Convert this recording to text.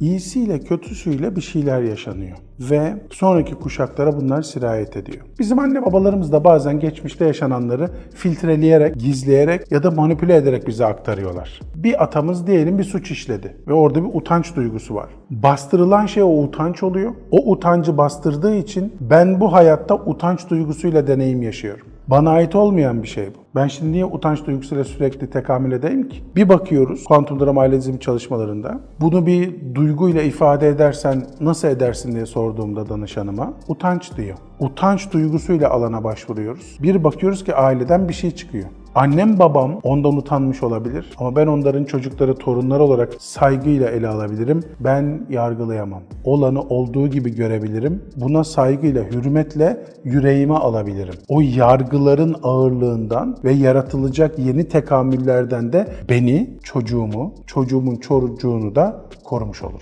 İyisiyle kötüsüyle bir şeyler yaşanıyor. Ve sonraki kuşaklara bunlar sirayet ediyor. Bizim anne babalarımız da bazen geçmişte yaşananları filtreleyerek, gizleyerek ya da manipüle ederek bize aktarıyorlar. Bir atamız diyelim bir suç işledi ve orada bir utanç duygusu var. Bastırılan şey o utanç oluyor. O utancı bastırdığı için ben bu hayatta utanç duygusuyla deneyim yaşıyorum. Bana ait olmayan bir şey bu. Ben şimdi niye utanç duygusuyla sürekli tekamül edeyim ki? Bir bakıyoruz kuantum drama ailezim çalışmalarında. Bunu bir duyguyla ifade edersen nasıl edersin diye sorduğumda danışanıma utanç diyor. Utanç duygusuyla alana başvuruyoruz. Bir bakıyoruz ki aileden bir şey çıkıyor. Annem babam ondan utanmış olabilir ama ben onların çocukları, torunları olarak saygıyla ele alabilirim. Ben yargılayamam. Olanı olduğu gibi görebilirim. Buna saygıyla, hürmetle yüreğime alabilirim. O yargıların ağırlığından ve yaratılacak yeni tekamüllerden de beni, çocuğumu, çocuğumun çocuğunu da korumuş olurum.